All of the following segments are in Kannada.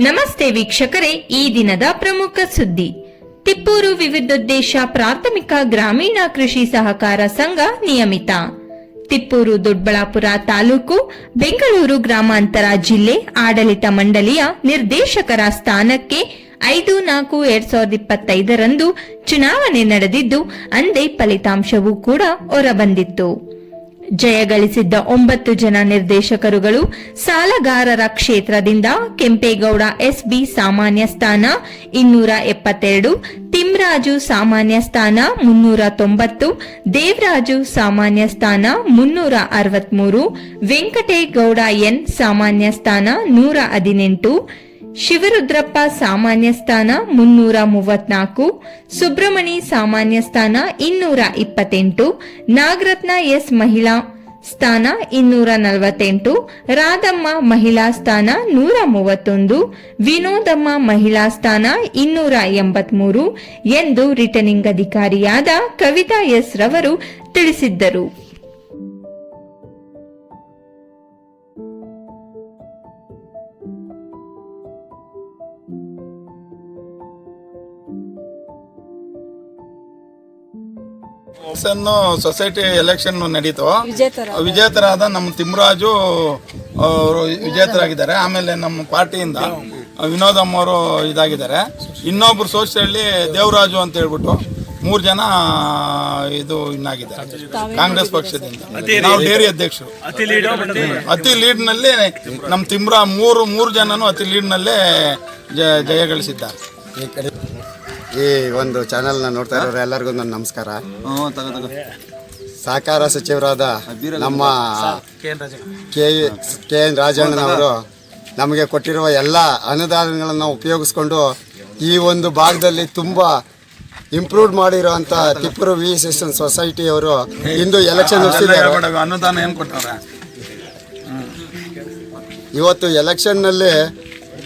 ನಮಸ್ತೆ ವೀಕ್ಷಕರೇ, ಈ ದಿನದ ಪ್ರಮುಖ ಸುದ್ದಿ. ತಿಪ್ಪೂರು ವಿವಿಧೋದ್ದೇಶ ಪ್ರಾಥಮಿಕ ಗ್ರಾಮೀಣ ಕೃಷಿ ಸಹಕಾರ ಸಂಘ ನಿಯಮಿತ. ತಿಪ್ಪೂರು ದೊಡ್ಡಬಳ್ಳಾಪುರ ತಾಲೂಕು, ಬೆಂಗಳೂರು ಗ್ರಾಮಾಂತರ ಜಿಲ್ಲೆ, ಆಡಳಿತ ಮಂಡಳಿಯ ನಿರ್ದೇಶಕರ ಸ್ಥಾನಕ್ಕೆ ಐದು ನಾಲ್ಕು ಎರಡ್ ಸಾವಿರದ ಇಪ್ಪತ್ತೈದರಂದು ಚುನಾವಣೆ ನಡೆದಿದ್ದು, ಅಂದೇ ಫಲಿತಾಂಶವೂ ಕೂಡ ಹೊರಬಂದಿತ್ತು. ಜಯಗಳಿಸಿದ್ದ ಒಂಬತ್ತು ಜನ ನಿರ್ದೇಶಕರುಗಳು ಸಾಲಗಾರರ ಕ್ಷೇತ್ರದಿಂದ ಕೆಂಪೇಗೌಡ ಎಸ್ಬಿ ಸಾಮಾನ್ಯ ಸ್ಥಾನ ಇನ್ನೂರ ಎಪ್ಪತ್ತೆರಡು, ತಿಮ್ರಾಜು ಸಾಮಾನ್ಯ ಸ್ಥಾನ ಮುನ್ನೂರ ತೊಂಬತ್ತು, ದೇವರಾಜು ಸಾಮಾನ್ಯ ಸ್ಥಾನ ಮುನ್ನೂರ ಅರವತ್ಮೂರು, ವೆಂಕಟೇಗೌಡ ಎನ್ ಸಾಮಾನ್ಯ ಸ್ಥಾನ ನೂರ ಹದಿನೆಂಟು ಶಿವರುದ್ರಪ್ಪ ಸಾಮಾನ್ಯ ಸ್ಥಾನ ಮುನ್ನೂರ ಮೂವತ್ನಾಲ್ಕು, ಸುಬ್ರಹ್ಮಣಿ ಸಾಮಾನ್ಯ ಸ್ಥಾನ ಇನ್ನೂರ ಇಪ್ಪತ್ತೆಂಟು, ನಾಗರತ್ನ ಎಸ್ ಮಹಿಳಾ ಸ್ಥಾನ ಇನ್ನೂರ ನಲವತ್ತೆಂಟು, ರಾಧಮ್ಮ ಮಹಿಳಾ ಸ್ಥಾನ ನೂರ ಮೂವತ್ತೊಂದು, ವಿನೋದಮ್ಮ ಮಹಿಳಾ ಸ್ಥಾನ ಇನ್ನೂರ ಎಂಬತ್ಮೂರು ಎಂದು ರಿಟರ್ನಿಂಗ್ ಅಧಿಕಾರಿಯಾದ ಕವಿತಾ ಎಸ್ ರವರು ತಿಳಿಸಿದ್ದರು. ಸನ್ನು ಸೊಸೈಟಿ ಎಲೆಕ್ಷನ್ ನಡೀತು. ವಿಜೇತರಾದ. ನಮ್ಮ ತಿಮ್ರಾಜು ಅವರು ವಿಜೇತರಾಗಿದ್ದಾರೆ. ಆಮೇಲೆ ನಮ್ಮ ಪಾರ್ಟಿಯಿಂದ ವಿನೋದ್ ಅವರು ಇದಾಗಿದ್ದಾರೆ. ಇನ್ನೊಬ್ರು ಸೋಷಿಯಲ್ಲಿ ದೇವರಾಜು ಅಂತ ಹೇಳ್ಬಿಟ್ಟು ಮೂರು ಜನ ಇದು ಇನ್ನಾಗಿದ್ದಾರೆ. ಕಾಂಗ್ರೆಸ್ ಪಕ್ಷದಿಂದ. ನಾವು ಡೇರಿ ಅಧ್ಯಕ್ಷರು. ಅತಿ ಲೀಡ್ನಲ್ಲಿ ನಮ್ಮ ತಿಮ್ರಾ ಮೂರು ಮೂರು ಜನನು ಅತಿ ಲೀಡ್ನಲ್ಲೇ ಜ- ಜಯ ಗಳಿಸಿದ್ದಾರೆ. ಈ ಒಂದು ಚಾನೆಲ್ನ ನೋಡ್ತಾ ಇರೋರು ಎಲ್ಲರಿಗೂ ನನ್ನ ನಮಸ್ಕಾರ. ಸಹಕಾರ ಸಚಿವರಾದ ನಮ್ಮ ಕೆ ಕೆ ಎನ್ ರಾಜಣ್ಣನವರು ನಮಗೆ ಕೊಟ್ಟಿರುವ ಎಲ್ಲ ಅನುದಾನಗಳನ್ನು ಉಪಯೋಗಿಸ್ಕೊಂಡು ಈ ಒಂದು ಭಾಗದಲ್ಲಿ ತುಂಬ ಇಂಪ್ರೂವ್ ಮಾಡಿರುವಂಥ ತಿಪ್ಪೂರು ವಿ ಸೆಷನ್ ಸೊಸೈಟಿ ಸೊಸೈಟಿಯವರು ಇಂದು ಎಲೆಕ್ಷನ್ ಇವತ್ತು ಅನುದಾನ ಇವತ್ತು ಎಲೆಕ್ಷನ್ನಲ್ಲಿ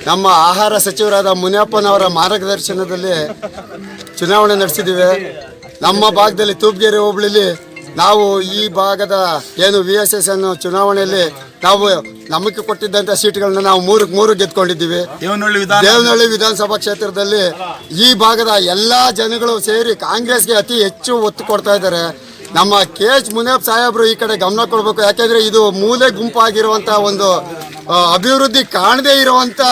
ನಮ್ಮ ಆಹಾರ ಸಚಿವರಾದ ಮುನಿಯಪ್ಪನವರ ಮಾರ್ಗದರ್ಶನದಲ್ಲಿ ಚುನಾವಣೆ ನಡೆಸಿದ್ದೀವಿ. ನಮ್ಮ ಭಾಗದಲ್ಲಿ ತೂಪ್ಗೆರೆ ಹೋಬಳಿಲಿ ನಾವು ಈ ಭಾಗದ ಏನು ವಿ ಎಸ್ ಎಸ್ ಅನ್ನು ಚುನಾವಣೆಯಲ್ಲಿ ನಾವು ನಮಗೆ ಕೊಟ್ಟಿದ್ದಂಥ ಸೀಟ್ಗಳನ್ನ ನಾವು ಮೂರು ಮೂರು ಗೆದ್ಕೊಂಡಿದ್ದೀವಿ ದೇವನಹಳ್ಳಿ ವಿಧಾನ ದೇವನಹಳ್ಳಿ ವಿಧಾನಸಭಾ ಕ್ಷೇತ್ರದಲ್ಲಿ ಈ ಭಾಗದ ಎಲ್ಲ ಜನಗಳು ಸೇರಿ ಕಾಂಗ್ರೆಸ್ಗೆ ಅತಿ ಹೆಚ್ಚು ಒತ್ತು ಕೊಡ್ತಾ ಇದ್ದಾರೆ. ನಮ್ಮ ಕೆ ಎಚ್ ಮುನಿಯಪ್ಪ ಸಾಹೇಬರು ಈ ಕಡೆ ಗಮನ ಕೊಡಬೇಕು. ಯಾಕೆಂದ್ರೆ ಇದು ಮೂಲೆ ಗುಂಪಾಗಿರುವಂಥ ಒಂದು ಅಭಿವೃದ್ಧಿ ಕಾಣದೇ ಇರುವಂತ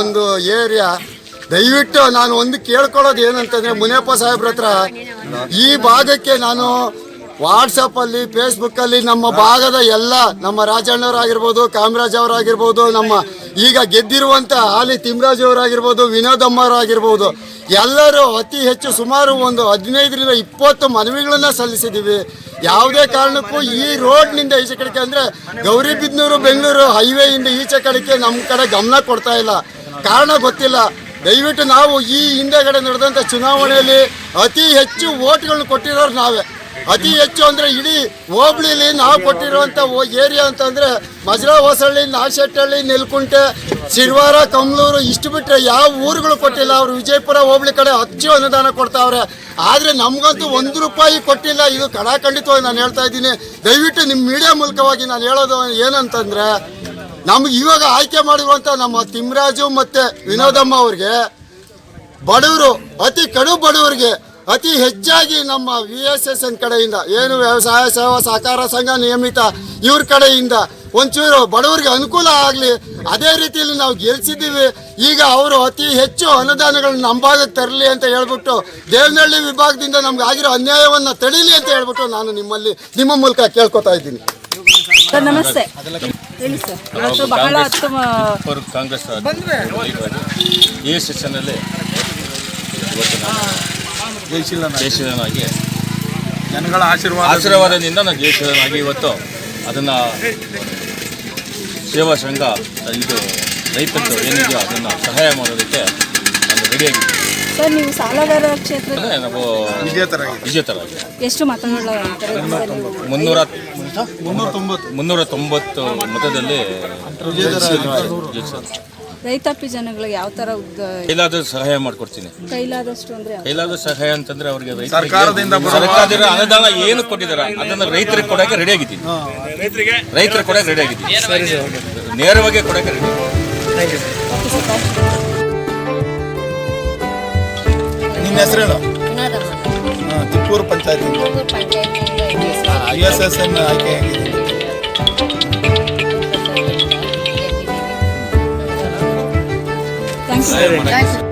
ಒಂದು ಏರಿಯಾ. ದಯವಿಟ್ಟು ನಾನು ಒಂದು ಕೇಳ್ಕೊಳ್ಳೋದು ಏನಂತಂದ್ರೆ ಮುನಿಯಪ್ಪ ಸಾಹೇಬ್ರ ಹತ್ರ ಈ ಭಾಗಕ್ಕೆ ನಾನು ವಾಟ್ಸಪ್ ಅಲ್ಲಿ ಫೇಸ್ಬುಕ್ ಅಲ್ಲಿ ನಮ್ಮ ಭಾಗದ ಎಲ್ಲ ನಮ್ಮ ರಾಜಣ್ಣವರಾಗಿರ್ಬೋದು, ಕಾಮರಾಜ್ ಅವರಾಗಿರ್ಬೋದು, ನಮ್ಮ ಈಗ ಗೆದ್ದಿರುವಂತ ಹಾಲಿ ತಿಮ್ರಾಜ್ ಅವರಾಗಿರ್ಬೋದು, ವಿನೋದ್ ಎಲ್ಲರೂ ಅತಿ ಹೆಚ್ಚು ಸುಮಾರು ಒಂದು ಹದಿನೈದರಿಂದ ಇಪ್ಪತ್ತು ಮನವಿಗಳನ್ನ ಸಲ್ಲಿಸಿದ್ದೀವಿ. ಯಾವುದೇ ಕಾರಣಕ್ಕೂ ಈ ರೋಡ್ನಿಂದ ಈಚೆ ಕಡೆಗೆ ಅಂದ್ರೆ ಗೌರಿಬಿದ್ನೂರು ಬೆಂಗಳೂರು ಹೈವೇಯಿಂದ ಈಚೆ ಕಡೆಗೆ ನಮ್ಮ ಕಡೆ ಗಮನ ಕೊಡ್ತಾ ಇಲ್ಲ. ಕಾರಣ ಗೊತ್ತಿಲ್ಲ. ದಯವಿಟ್ಟು ನಾವು ಈ ಹಿಂದೆಗಡೆ ನಡೆದಂಥ ಚುನಾವಣೆಯಲ್ಲಿ ಅತಿ ಹೆಚ್ಚು ಓಟ್ಗಳನ್ನ ಕೊಟ್ಟಿರೋರು ನಾವೇ. ಅತಿ ಹೆಚ್ಚು ಅಂದ್ರೆ ಇಡೀ ಹೋಬಳಿಲಿ ನಾವು ಕೊಟ್ಟಿರುವಂತ ಏರಿಯಾ ಅಂತಂದ್ರೆ ಮಜ್ರಾ ಹೊಸಳ್ಳಿ ನಾಶೆಟ್ಟಹಳ್ಳಿ ನೆಲ್ಕುಂಟೆ ಶಿರ್ವಾರ ಕಮ್ಲೂರು, ಇಷ್ಟು ಬಿಟ್ರೆ ಯಾವ ಊರುಗಳು ಕೊಟ್ಟಿಲ್ಲ. ಅವರು ವಿಜಯಪುರ ಹೋಬಳಿ ಕಡೆ ಹೆಚ್ಚು ಅನುದಾನ ಕೊಡ್ತಾವ್ರೆ. ಆದ್ರೆ ನಮ್ಗಂತೂ ಒಂದು ರೂಪಾಯಿ ಕೊಟ್ಟಿಲ್ಲ. ಇದು ಕಡಾಖಂಡಿತವಾಗಿ ನಾನು ಹೇಳ್ತಾ ಇದ್ದೀನಿ. ದಯವಿಟ್ಟು ನಿಮ್ಮ ಮೀಡಿಯಾ ಮೂಲಕವಾಗಿ ನಾನು ಹೇಳೋದು ಏನಂತಂದ್ರೆ, ನಮ್ಗೆ ಇವಾಗ ಆಯ್ಕೆ ಮಾಡಿರುವಂತ ನಮ್ಮ ತಿಮ್ರಾಜು ಮತ್ತೆ ವಿನೋದಮ್ಮ ಅವ್ರಿಗೆ ಬಡವರು, ಅತಿ ಕಡು ಬಡವರಿಗೆ ಅತಿ ಹೆಚ್ಚಾಗಿ ನಮ್ಮ ವಿ ಎಸ್ ಎಸ್ ಎನ್ ಕಡೆಯಿಂದ ಏನು ವ್ಯವಸಾಯ ಸೇವಾ ಸಹಕಾರ ಸಂಘ ನಿಯಮಿತ ಇವ್ರ ಕಡೆಯಿಂದ ಒಂಚೂರು ಬಡವರಿಗೆ ಅನುಕೂಲ ಆಗಲಿ ಅದೇ ರೀತಿಯಲ್ಲಿ ನಾವು ಗೆಲ್ಸಿದ್ದೀವಿ. ಈಗ ಅವರು ಅತಿ ಹೆಚ್ಚು ಅನುದಾನಗಳನ್ನು ನಮ್ಮ ಭಾಗಕ್ಕೆ ತರಲಿ ಅಂತ ಹೇಳ್ಬಿಟ್ಟು ದೇವನಹಳ್ಳಿ ವಿಭಾಗದಿಂದ ನಮ್ಗೆ ಆಗಿರೋ ಅನ್ಯಾಯವನ್ನು ತಡೀಲಿ ಅಂತ ಹೇಳ್ಬಿಟ್ಟು ನಾನು ನಿಮ್ಮಲ್ಲಿ ನಿಮ್ಮ ಮೂಲಕ ಕೇಳ್ಕೊತಾ ಇದ್ದೀನಿ. ಸರ್ ನಮಸ್ತೆ. ಹೇಳಿ ಸರ್. ಇವತ್ತು ಬಹಳ ಉತ್ತಮ ಅವರು ಕಾಂಗ್ರೆಸ್ ಎ ಇವತ್ತು ನಾನು ಜಯಶೀಲನಾಗಿ. ಜನಗಳ ಆಶೀರ್ವಾದ ಆಶೀರ್ವಾದದಿಂದ ನಾನು ಜಯಶೀಲನಾಗಿ ಇವತ್ತು ಅದನ್ನು ಸೇವಾ ಸಂಘ ಇದು ರೈತರು ಏನಿದೆಯೋ ಅದನ್ನು ಸಹಾಯ ಮಾಡೋದಕ್ಕೆ ನಾನು ಸರ್ ನೀವು ಸಾಲಗಾರ ವಿಜೇತರಾಗಿ ಎಷ್ಟು ಮತಗಳ ಮುನ್ನೂರ ಮುನ್ನೂರ ತೊಂಬತ್ತು. ಮುನ್ನೂರ ತೊಂಬತ್ತು ಮತದಲ್ಲಿ. ರೈತಾಪಿ ಜನಗಳಿಗೆ ಯಾವ ತರ ಕೈಲಾದಷ್ಟು ಸಹಾಯ ಮಾಡ್ಕೊಡ್ತೀನಿ. ಕೈಲಾದಷ್ಟು ಅಂದ್ರೆ ಕೈಲಾದಷ್ಟು ಸಹಾಯ ಅಂತಂದ್ರೆ ಅವರಿಗೆ ಸರ್ಕಾರದಿಂದ ಸರ್ಕಾರದಿಂದ ಅನುದಾನ ಏನು ಕೊಟ್ಟಿದ್ದಾರೆ ಅದನ್ನ ರೈತರಿಗೆ ಕೊಡಕ್ಕೆ ರೆಡಿ ಆಗಿದ್ದೀನಿ. ರೈತರಿಗೆ? ರೈತರಿಗೆ ಕೊಡಕ್ಕೆ ರೆಡಿ ಆಗಿದ್ದೀನಿ. ನೇರವಾಗಿ ಕೊಡಕ್ಕೆ ರೆಡಿ ನಿಮ್ಮ ಹೆಸರೇನು? Tippur panchayat I S S N ಆಯ್ಕೆ ಆಗಿದೆ ಥ್ಯಾಂಕ್ಸ್